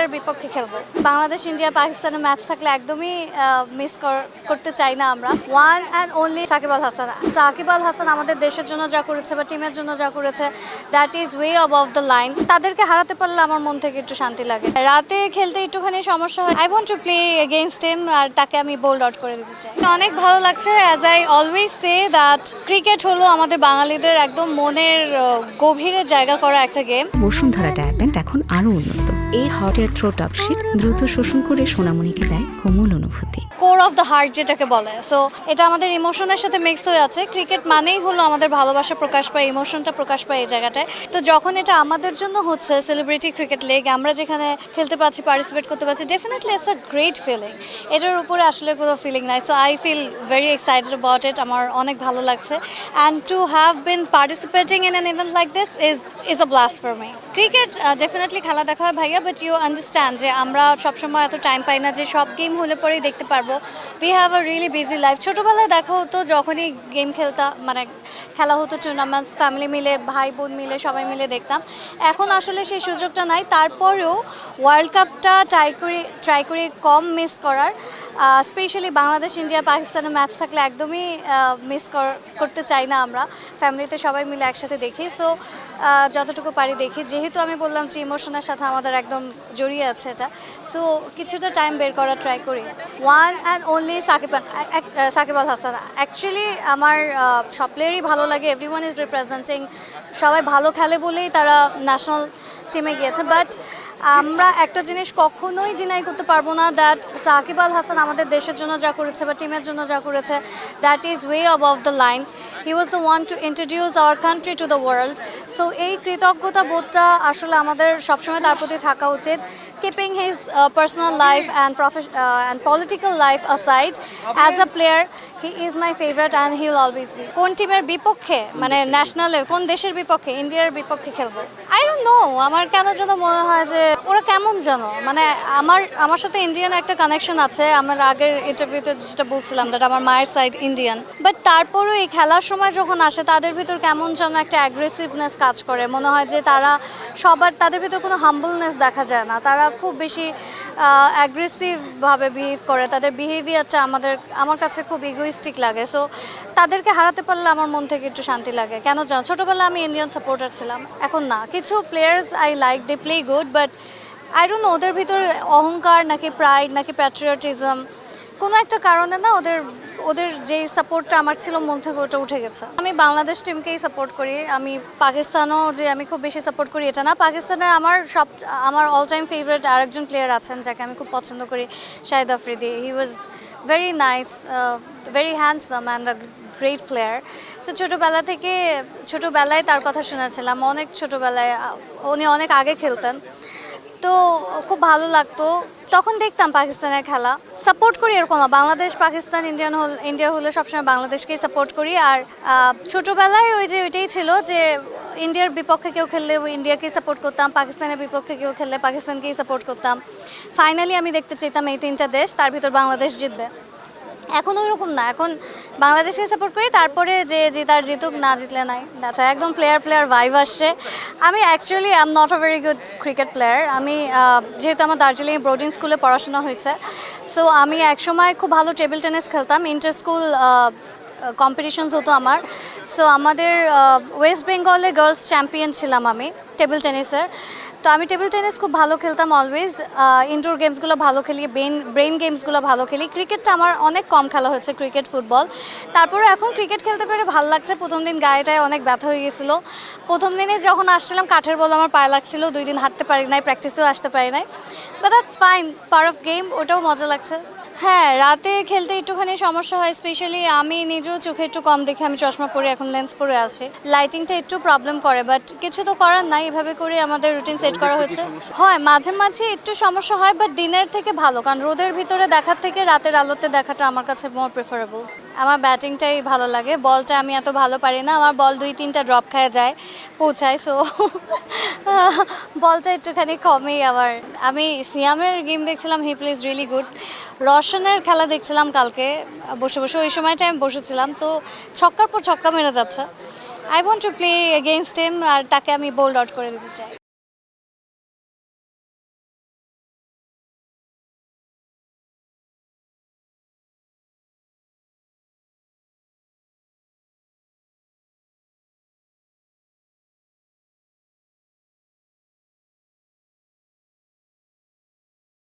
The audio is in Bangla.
ইন্ডিয়ার বিপক্ষে খেলব। বাংলাদেশ, ইন্ডিয়া পাকিস্তানের ম্যাচ থাকলে একদমই মিস করতে চাই না আমরা। One and only Shakib Al Hasan. Shakib Al Hasan আমাদের দেশের জন্য যা করেছে বা টিমের জন্য যা করেছে that is way of the line তাদেরকে হারাতে পারলে আমার মন থেকে একটু শান্তি লাগে। রাতে খেলতে একটুখানি সমস্যা হয়। I want to play against him আর তাকে আমি বোল্ড আউট করে দিতে চাই। অনেক ভালো লাগছে as I always say that cricket হলো আমাদের বাঙালিদের একদম মনের গভীরে জায়গা করা একটা গেম বসুন্ধরা ডায়াপেন্ট এখন আরও উন্নত। এই হট এয়ার থ্রো আপশিট দ্রুত শোষণ করে সোনামণিকে দেয় কোমল অনুভূতি। কোর অফ দ্য হার্ট যেটাকে বলে। সো এটা আমাদের ইমোশনের সাথে মিক্স হয়ে আছে। ক্রিকেট মানেই হলো আমাদের ভালোবাসা প্রকাশ পায় ইমোশনটা প্রকাশ পায় এই জায়গাটায়। তো যখন এটা আমাদের জন্য হচ্ছে সেলিব্রিটি ক্রিকেট লিগ আমরা যেখানে খেলতে পারছি পার্টিসিপেট করতে পারছি definitely it's a great feeling এটার উপরে আসলে কোনো ফিলিং নাই। So I feel very excited about it আমার অনেক ভালো লাগছে। And to have been participating in an event like this is is a blast for me cricket definitely খেলা দেখা হয় ভাইয়া বাট ইউ আন্ডারস্ট্যান্ড যে আমরা সবসময় এত টাইম পাই না যে সব গেম হলে পরেই দেখতে পারব we have a really busy life ছোটোবেলায় দেখা হতো যখনই গেম খেলতাম মানে খেলা হতো টুর্নামেন্টস ফ্যামিলি মিলে ভাই বোন মিলে, সবাই মিলে দেখতাম। এখন আসলে সেই সুযোগটা নাই। তারপরেও ওয়ার্ল্ড কাপটা ট্রাই করি ট্রাই করি কম মিস করার স্পেশালি বাংলাদেশ, ইন্ডিয়া, পাকিস্তানের ম্যাচ থাকলে একদমই মিস করতে চাই না আমরা। ফ্যামিলিতে সবাই মিলে একসাথে দেখি। সো যতটুকু পারি দেখি। যেহেতু আমি বললাম যে ইমোশনের সাথে আমাদের একদম জড়িয়ে আছে এটা। সো কিছুটা টাইম বের করার ট্রাই করি। One and only Shakib ah, Shakib Al Hasan actually আমার আহ, সব প্লেয়ারই ভালো লাগে। এভরি ওয়ান ইজ রিপ্রেজেন্টিং সবাই ভালো খেলে বলেই তারা ন্যাশনাল টিমে গিয়েছে। বাট আমরা একটা জিনিস কখনোই ডিনাই করতে পারব না দ্যাট সাকিব আল হাসান আমাদের দেশের জন্য যা করেছে বা টিমের জন্য যা করেছে that is way of the line he was the one to introduce our country to the world so এই কৃতজ্ঞতা বোধটা আসলে আমাদের সবসময় তার প্রতি থাকা উচিত। Keeping his personal life and profess and political life aside as a player he is my favourite and he will always be কোন টিমের বিপক্ষে? মানে ন্যাশনালে কোন দেশের বিপক্ষে? ইন্ডিয়ার বিপক্ষে খেলব? আই ডোন্ট নো আমার কেন যেন মনে হয় যে ওরা কেমন যেন? মানে আমার আমার সাথে ইন্ডিয়ান একটা কানেকশন আছে। আমার আগের ইন্টারভিউতে যেটা বলছিলাম দ্যাট আমার মায়ের সাইড ইন্ডিয়ান বাট তারপরেও এই খেলার সময় যখন আসে তাদের ভিতর কেমন যেন একটা অ্যাগ্রেসিভনেস কাজ করে। মনে হয় যে তারা সবার তাদের ভিতর কোনো হাম্বলনেস দেখা যায় না। তারা খুব বেশি অ্যাগ্রেসিভভাবে বিহেভ করে। তাদের বিহেভিয়ারটা আমাদের, আমার কাছে খুব ইগোইস্টিক লাগে। সো তাদেরকে হারাতে পারলে আমার মন থেকে একটু শান্তি লাগে। কেন জানো? ছোটোবেলা আমি ইন্ডিয়ান সাপোর্টার ছিলাম। এখন না। কিছু players I like they play good but I don't know ওদের ভিতর অহংকার নাকি প্রাইড নাকি প্যাট্রিয়টিজম কোনো একটা কারণে না ওদের ওদের যে সাপোর্টটা আমার ছিল, মন থেকে ওটা উঠে গেছে। আমি বাংলাদেশ টিমকেই সাপোর্ট করি। আমি পাকিস্তানও যে আমি খুব বেশি সাপোর্ট করি এটা না। পাকিস্তানে আমার সব, আমার অল টাইম ফেভারিট আরেকজন প্লেয়ার আছেন যাকে আমি খুব পছন্দ করি, Shahid Afridi. He was very nice very handsome and great player so ছোটোবেলা থেকে, ছোটোবেলায় তার কথা শুনেছিলাম। অনেক ছোটোবেলায় উনি অনেক আগে খেলতেন। তো খুব ভালো লাগতো। তখন দেখতাম পাকিস্তানের খেলা। সাপোর্ট করি এরকম বাংলাদেশ, পাকিস্তান ইন্ডিয়ান হল ইন্ডিয়া হলে সবসময় বাংলাদেশকেই সাপোর্ট করি। আর ছোটোবেলায় ওই যে ওইটাই ছিল যে ইন্ডিয়ার বিপক্ষে কেউ খেললে ওই ইন্ডিয়াকেই সাপোর্ট করতাম, পাকিস্তানের বিপক্ষে কেউ খেললে পাকিস্তানকেই সাপোর্ট করতাম। ফাইনালি আমি দেখতে চাইতাম এই তিনটা দেশ, তার ভিতর বাংলাদেশ জিতবে। এখন ওইরকম না। এখন বাংলাদেশকে সাপোর্ট করি, তারপরে যে জেতার জিতুক, না জিতলে নাই। আচ্ছা একদম প্লেয়ার প্লেয়ার ভাইভ আসছে। আমি actually am not a very good cricket player আমি যেহেতু আমার দার্জিলিং বোর্ডিং স্কুলে পড়াশোনা হয়েছে। সো আমি একসময় খুব ভালো টেবিল টেনিস খেলতাম। ইন্টার স্কুল কম্পিটিশনস হতো আমার। সো আমাদের ওয়েস্ট বেঙ্গলে গার্লস চ্যাম্পিয়ন ছিলাম আমি টেবিল টেনিসের তো আমি টেবিল টেনিস খুব ভালো খেলতাম অলওয়েজ ইনডোর গেমসগুলো ভালো খেলি ব্রেন ব্রেন গেমসগুলো ভালো খেলি। ক্রিকেটটা আমার অনেক কম খেলা হয়েছে ক্রিকেট ফুটবল তারপরে এখন ক্রিকেট খেলতে পেরে ভালো লাগছে। প্রথম দিন গায়েটায় অনেক ব্যথা হয়ে গেছিল। প্রথম দিনে যখন আসছিলাম, কাঠের বল আমার পায়ে লাগছিল। দুই দিন হাঁটতে পারি নাই প্র্যাকটিসেও আসতে পারি নাই। But that's fine part of game ওটাও মজা লাগছে। হ্যাঁ রাতে খেলতে একটুখানি সমস্যা হয় স্পেশালি আমি নিজেও চোখে একটু কম দেখে আমি চশমা পরে এখন লেন্স পরে আসি লাইটিংটা একটু প্রবলেম করে বাট কিছু তো করার নাই এভাবে করে আমাদের রুটিন সেট করা হয়েছে। হয় মাঝে মাঝে একটু সমস্যা হয় বাট দিনের থেকে ভালো কারণ রোদের ভিতরে দেখার থেকে রাতের আলোতে দেখাটা আমার কাছে মোর প্রেফারেবল আমার ব্যাটিংটাই ভালো লাগে। বলটা আমি এত ভালো পারি না, আমার বল দুই তিনটা ড্রপ খায় যায়, পৌঁছায় সো বলটা একটুখানি কমেই আবার আমি সিয়ামের গেম দেখছিলাম হি প্লেজ রিয়েলি গুড রশনের খেলা দেখছিলাম কালকে, বসে বসে, ওই সময়টা আমি বসেছিলাম, তো ছক্কার পর ছক্কা মেরে যাচ্ছে। I want to play against him আর তাকে আমি বোল্ড আউট করে দিতে চাই।